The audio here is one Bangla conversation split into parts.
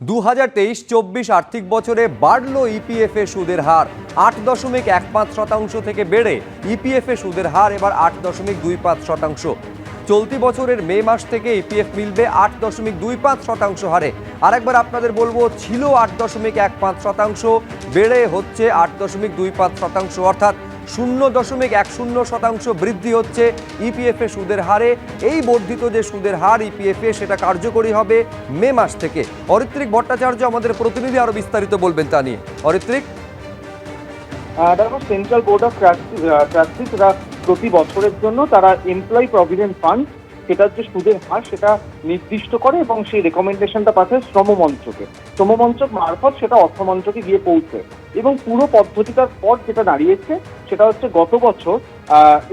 দু হাজার তেইশ, চব্বিশ আর্থিক বছরে বাড়ল ইপিএফ এর সুদের হার। আট দশমিক এক পাঁচ শতাংশ থেকে বেড়ে ইপিএফ এর সুদের হার এবার আট দশমিক দুই পাঁচ শতাংশ। চলতি বছরের মে মাস থেকে ইপিএফ মিলবে আট দশমিক দুই পাঁচ শতাংশ হারে। আরেকবার আপনাদের বলব, ছিল আট দশমিক এক পাঁচ শতাংশ, বেড়ে হচ্ছে আট দশমিক দুই পাঁচ শতাংশ। অর্থাৎ শূন্য দশমিক এক শূন্য শতাংশ বৃদ্ধি হচ্ছে ইপিএফএ সুদের হারে। এই বর্ধিত যে সুদের হার ইপিএফএ সেটা কার্যকরী হবে মে মাস থেকে। অরিত্রিক ভট্টাচার্য আমাদের প্রতিনিধি আরও বিস্তারিত বলবেন তা নিয়ে। অরিত্রিক? দেখো সেন্ট্রাল বোর্ড অফ প্র্যাকটিস প্রতি বছরের জন্য তারা এমপ্লয়ি প্রভিডেন্ট ফান্ড সেটার যে সুদের হার সেটা নির্দিষ্ট করে এবং সেই রেকমেন্ডেশনটা পাঠায় শ্রম মঞ্চকে শ্রম মঞ্চক মারফত সেটা অর্থ মঞ্চকে গিয়ে পৌঁছে। এবং পুরো পদ্ধতিটার পর যেটা দাঁড়িয়েছে, সেটা হচ্ছে গত বছর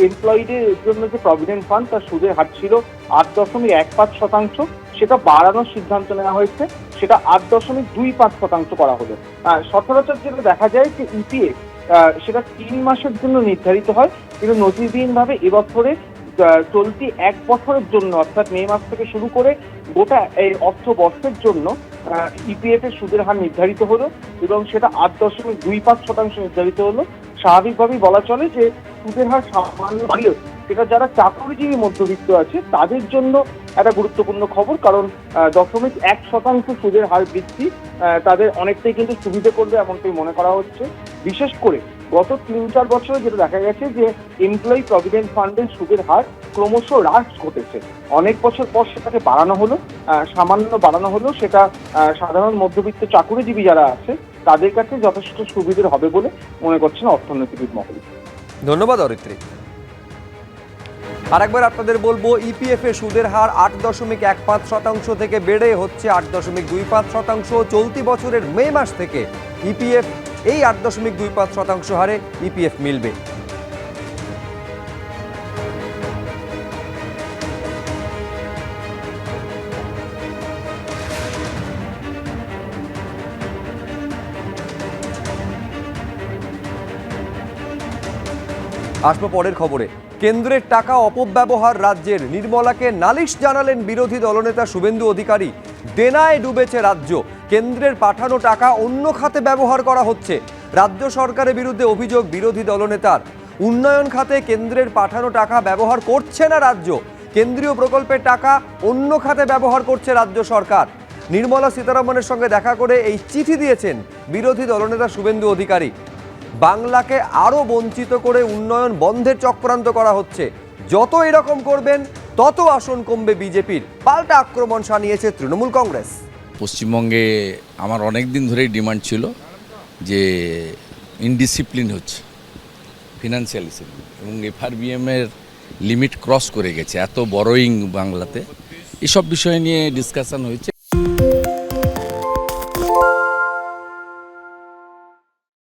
এমপ্লয়ীদের জন্য যে প্রভিডেন্ট ফান্ড তার সুদের হার ছিল আট দশমিক এক পাঁচ শতাংশ। সেটা বাড়ানোর সিদ্ধান্ত নেওয়া হয়েছে। সেটা আট দশমিক দুই পাঁচ শতাংশ করা হলো। সচরাচর যেটা দেখা যায় যে ইপিএফ সেটা তিন মাসের জন্য নির্ধারিত হয়। কিন্তু নজিরবিহীনভাবে এবছরে চলতি এক বছরের জন্য, অর্থাৎ মে মাস থেকে শুরু করে গোটা এই অর্থ বর্ষের জন্য ইপিএফ এর সুদের হার নির্ধারিত হলো এবং সেটা আট দশমিক দুই পাঁচ শতাংশ নির্ধারিত হলো। স্বাভাবিকভাবেই বলা চলে যে সুদের হার সামান্য বাড়লেও সেটা যারা চাকরিজীবী মধ্যবিত্ত আছে, তাদের জন্য একটা গুরুত্বপূর্ণ খবর, কারণ দশমিক এক শতাংশ সুদের হার বৃদ্ধি তাদের অনেকটাই কিন্তু সুবিধে করবে এমনটাই মনে করা হচ্ছে। বিশেষ করে গত তিন চার বছরে যেটা দেখা গেছে যে এমপ্লয়ি প্রভিডেন্ট ফান্ডের সুদের হার ক্রমশ হ্রাস ঘটেছে। অনেক বছর পর সেটাকে বাড়ানো হলো সামান্য বাড়ানো হলো সেটা সাধারণ মধ্যবিত্ত চাকুরিজীবী যারা আছে, তাদের কাছে যথেষ্ট সুবিধের হবে বলে মনে করছেন অর্থনীতিবিদ মহল। ধন্যবাদ অরিত্রিক আরেকবার আপনাদের বলব ইপিএফ এ সুদের হার আট দশমিক এক পাঁচ শতাংশ থেকে বেড়ে হচ্ছে আট দশমিক দুই পাঁচ শতাংশ। চলতি বছরের মে মাস থেকে ইপিএফ এই আট দশমিক দুই পাঁচ শতাংশ হারে ইপিএফ মিলবে। আসব পরের খবরে। কেন্দ্রের টাকা অপব্যবহার রাজ্যের নির্মলাকে নালিশ জানালেন বিরোধী দলনেতা শুভেন্দু অধিকারী। দেনায় ডুবেছে রাজ্য। কেন্দ্রের পাঠানো টাকা অন্য খাতে ব্যবহার করা হচ্ছে। রাজ্য সরকারের বিরুদ্ধে অভিযোগ বিরোধী দলনেতার। উন্নয়ন খাতে কেন্দ্রের পাঠানো টাকা ব্যবহার করছে না রাজ্য। কেন্দ্রীয় প্রকল্পের টাকা অন্য খাতে ব্যবহার করছে রাজ্য সরকার। নির্মলা সীতারামনের সঙ্গে দেখা করে এই চিঠি দিয়েছেন বিরোধী দলনেতা শুভেন্দু অধিকারী। বাংলাকে আরও বঞ্চিত করে উন্নয়ন বন্ধের চক্রান্ত করা হচ্ছে। যত এরকম করবেন, তত আসন কমবে বিজেপির। পাল্টা আক্রমণ সানিয়েছে তৃণমূল কংগ্রেস। পশ্চিমবঙ্গে আমার অনেক দিন ধরেই ডিমান্ড ছিল যে ইনডিসিপ্লিন হচ্ছে, ফিনান্সিয়াল এবং এফআরবিএমের লিমিট ক্রস করে গেছে, এত বড়োইং বাংলাতে। এসব বিষয় নিয়ে ডিসকাশন হয়েছে।